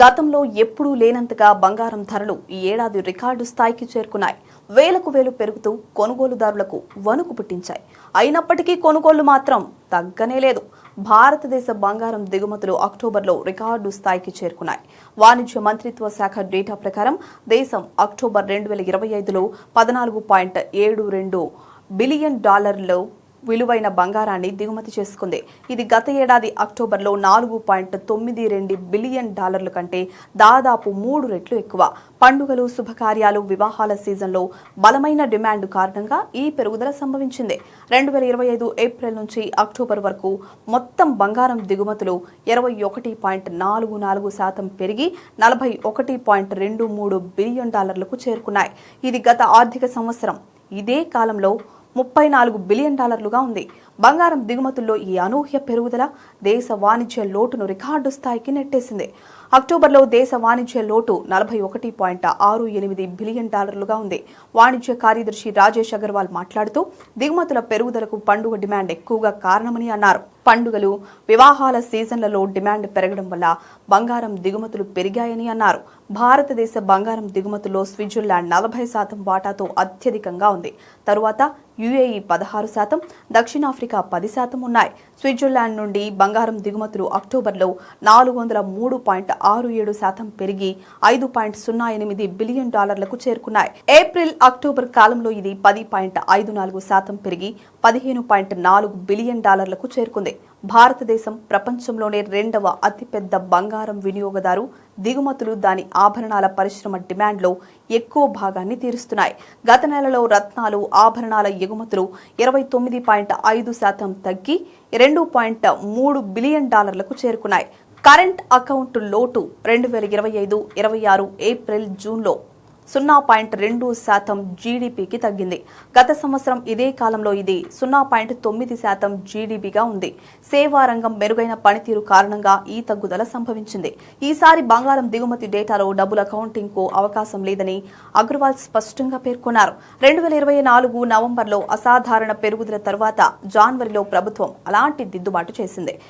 గతంలో ఎప్పుడూ లేనంతగా బంగారం ధరలు ఈ ఏడాది రికార్డు స్థాయికి చేరుకున్నాయి. వేలకు వేలు పెరుగుతూ కొనుగోలుదారులకు వణుకు పుట్టించాయి. అయినప్పటికీ కొనుగోళ్ళు మాత్రం తగ్గనే లేదు. భారతదేశ బంగారం దిగుమతులు అక్టోబర్లో రికార్డు స్థాయికి చేరుకున్నాయి. వాణిజ్య మంత్రిత్వ శాఖ డేటా ప్రకారం దేశం అక్టోబర్ రెండు వేల ఇరవై ఐదులో పద్నాలుగు పాయింట్ ఏడు రెండు బిలియన్ డాలర్లు విలువైన బంగారాన్ని దిగుమతి చేసుకుంది. ఇది గత ఏడాది అక్టోబర్లో నాలుగు పాయింట్ తొమ్మిది రెండు బిలియన్ డాలర్ల కంటే దాదాపు మూడు రెట్లు ఎక్కువ. పండుగలు శుభకార్యాలు వివాహాల సీజన్లో బలమైన డిమాండ్ కారణంగా ఈ పెరుగుదల సంభవించింది. రెండు వేల ఇరవై ఐదు ఏప్రిల్ నుంచి అక్టోబర్ వరకు మొత్తం బంగారం దిగుమతులు ఇరవై ఒకటి పాయింట్ నాలుగు నాలుగు శాతం పెరిగి నలభై ఒకటి పాయింట్ రెండు మూడు బిలియన్ డాలర్లకు చేరుకున్నాయి. ఇది గత ఆర్థిక సంవత్సరం. ఇదే కాలంలో ముప్పై నాలుగు బిలియన్ డాలర్లుగా ఉంది. బంగారం దిగుమతుల్లో ఈ అనూహ్య పెరుగుదల దేశ వాణిజ్య లోటును రికార్డు స్థాయికి నెట్టేసింది. అక్టోబర్లో దేశ వాణిజ్య లోటు నలభై ఒకటి పాయింట్ ఆరు ఎనిమిది బిలియన్ డాలర్లుగా ఉంది. వాణిజ్య కార్యదర్శి రాజేష్ అగర్వాల్ మాట్లాడుతూ దిగుమతుల పెరుగుదలకు పండుగ డిమాండ్ ఎక్కువగా కారణమని అన్నారు. పండుగలు వివాహాల సీజన్లలో డిమాండ్ పెరగడం వల్ల బంగారం దిగుమతులు పెరిగాయని అన్నారు. భారతదేశ బంగారం దిగుమతుల్లో స్విట్జర్లాండ్ నలభై శాతం వాటాతో అత్యధికంగా ఉంది. తరువాత యుఏఈ పదహారు శాతం దక్షిణాఫ్రికా పది శాతం ఉన్నాయి. స్విట్జర్లాండ్ నుండి బంగారం దిగుమతులు అక్టోబర్లో నాలుగు వందల మూడు పాయింట్ ఆరు ఏడు శాతం పెరిగి ఐదు పాయింట్ సున్నా ఎనిమిది బిలియన్ డాలర్లకు చేరుకున్నాయి. ఏప్రిల్ అక్టోబర్ కాలంలో ఇది పది పాయింట్ ఐదు నాలుగు శాతం పెరిగి పదిహేను పాయింట్ నాలుగు బిలియన్ డాలర్లకు చేరుకుంది. భారతదేశం ప్రపంచంలోనే రెండవ అతిపెద్ద బంగారం వినియోగదారు. దిగుమతులు దాని ఆభరణాల పరిశ్రమ డిమాండ్లో ఎక్కువ భాగాన్ని తీరుస్తున్నాయి. గత నెలలో రత్నాలు ఆభరణాల ఎగుమతులు ఇరవై తొమ్మిది పాయింట్ ఐదు శాతం తగ్గి రెండు పాయింట్ మూడు బిలియన్ డాలర్లకు చేరుకున్నాయి. కరెంట్ అకౌంట్ లోటు రెండు వేల ఇరవై ఐదు ఇరవై ఆరు ఏప్రిల్ జూన్లో సున్నా పాయింట్ రెండు శాతం జీడీపీకి తగ్గింది. గత సంవత్సరం ఇదే కాలంలో ఇది సున్నా పాయింట్ తొమ్మిది శాతం జీడీపీగా ఉంది. సేవా రంగం మెరుగైన పనితీరు కారణంగా ఈ తగ్గుదల సంభవించింది. ఈసారి బంగారం దిగుమతి డేటాలో డబుల్ అకౌంటింగ్కు అవకాశం లేదని అగ్రవాల్ స్పష్టంగా పేర్కొన్నారు. రెండు వేల ఇరవై నాలుగు నవంబర్లో అసాధారణ పెరుగుదల తర్వాత జనవరిలో ప్రభుత్వం అలాంటి దిద్దుబాటు చేసింది.